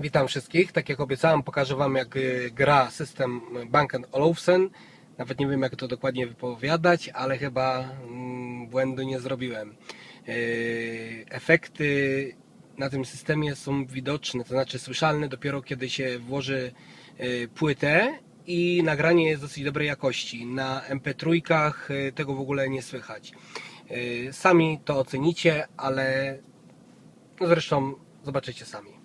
Witam wszystkich. Tak jak obiecałem, pokażę Wam jak y, gra system Bank Olufsen. Nawet nie wiem jak to dokładnie wypowiadać, ale chyba mm, błędu nie zrobiłem. Yy, Efekty na tym systemie są widoczne, to znaczy słyszalne dopiero kiedy się włoży yy, płytę i nagranie jest dosyć dobrej jakości. Na MP3 y, tego w ogóle nie słychać. Sami to ocenicie, ale no zresztą zobaczycie sami.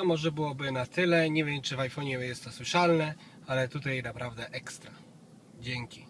To może byłoby na tyle. Nie wiem, czy w iPhone'ie jest to słyszalne, ale tutaj naprawdę ekstra. Dzięki.